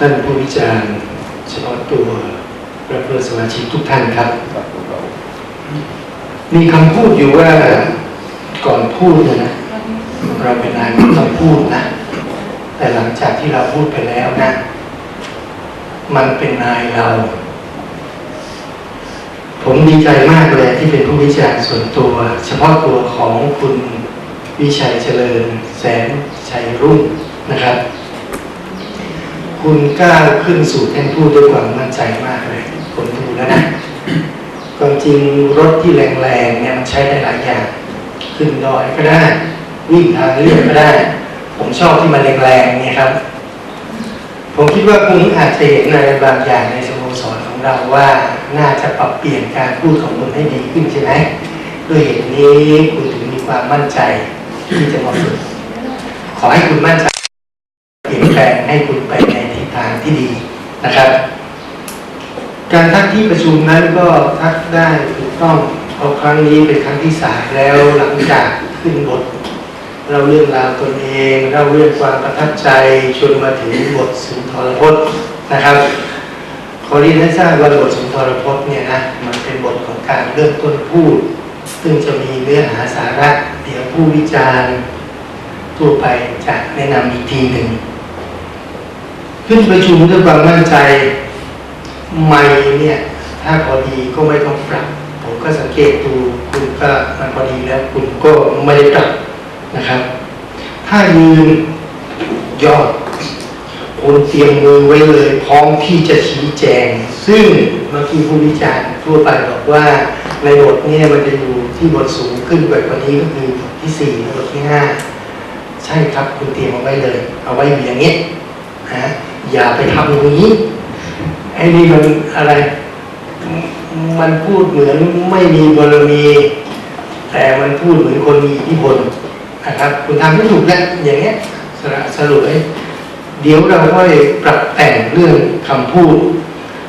ท่านผู้วิจารณ์เฉพาะตัวและเพื่อนสมาชิกทุกท่านครับ มีคำพูดอยู่ว่าก่อนพูดนะ เราเป็นนายก็ต้องพูดนะ แต่หลังจากที่เราพูดไปแล้วนะ มันเป็นนายเรา ผมดีใจมากเลยที่เป็นผู้วิจารณ์ส่วนตัว เฉพาะตัวของคุณวิชัยเจริญ แสนชัยรุ่งนะครับ คุณกล้าขึ้นสู่แท่นพูดด้วยความมั่นใจมากเลยผมดูแล้วนะความจริงรถที่แรงๆเนี่ยมันใช้ได้หลายอย่าง ขึ้นดอยก็ได้ วิ่งทางเรียบก็ได้ ผมชอบที่มันแรงๆเนี่ยครับ ผมคิดว่าคุณอาจจะเห็นอะไรบางอย่างในสโมสรของเราว่าน่าจะปรับเปลี่ยนการพูดของคุณให้ดีขึ้นใช่ไหมด้วยเหตุนี้คุณถึงมีความมั่นใจที่จะมาฝึกขอให้คุณมั่นใจเปลี่ยนแปลงให้คุณไปใน ที่ดีนะครับ การทักที่ประชุมนั้นก็ทักได้ถูกต้องเพราะครั้งนี้เป็นครั้งที่สามแล้วหลังจากขึ้นบทเราเรื่องราวตนเองเราเรื่องความประทับใจจนมาถึงบทสุนทรพจน์นะครับขอเรียนให้ทราบว่าบทสุนทรพจน์เนี่ยนะมันเป็นบทของการเริ่มต้นพูด ซึ่งจะมีเนื้อหาสาระ เดี๋ยวผู้วิจารณ์ทั่วไปจะแนะนำอีกทีหนึ่ง ขึ้นประชุมด้วยความมั่นใจไม่เนี่ย ถ้าพอดีก็ไม่ต้องปรับ ผมก็สังเกตดูคุณก็มันพอดีแล้วคุณก็ไม่ได้ปรับนะครับ ถ้ายืนยอดคุณเตรียมมือไว้เลยพร้อมที่จะชี้แจง ซึ่งเมื่อกี้ผู้วิจารณ์ทั่วไปบอกว่าในบทเนี้มันจะอยู่ที่บทสูงขึ้นกว่านี้ก็คือบทที่สี่บทที่ห้าใช่ครับคุณเตรียมเอาไว้เลย เอาไว้อย่างนี้นะ อย่าไปทำอย่างนี้ไอ้นี่มันอะไร มันพูดเหมือนไม่มีบารมี แต่มันพูดเหมือนคนมีอิทธิพลนะครับ คุณทำไม่ถูกแล้วอย่างเงี้ยสระสรุปให้เดี๋ยวเราค่อยปรับแต่งเรื่องคำพูด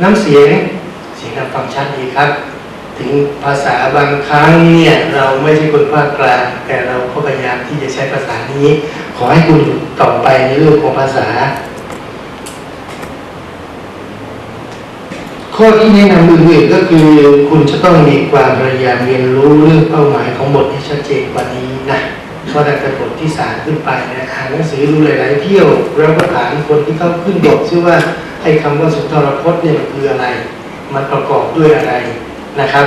น้ำเสียงเสียงฟังชัดดีครับ ถึงภาษาบางครั้งเนี่ยเราไม่ใช่คนภาคกลาง แต่เราก็พยายามที่จะใช้ภาษานี้ ขอให้คุณต่อไปในเรื่องของภาษา ข้อที่แนะนำอื่นๆก็คือคุณจะต้องมีความพยายามเรียนรู้เรื่องเป้าหมายของบทให้ชัดเจนกว่านี้นะเพราะตั้งแต่บทที่สามขึ้นไปนะอ่านหนังสือดูหลายๆเที่ยวแล้วก็ถามคนที่เขาขึ้นบทชื่อว่าไอ้คำว่าสุนทรพจน์เนี่ยมันคืออะไร มันประกอบด้วยอะไรนะครับ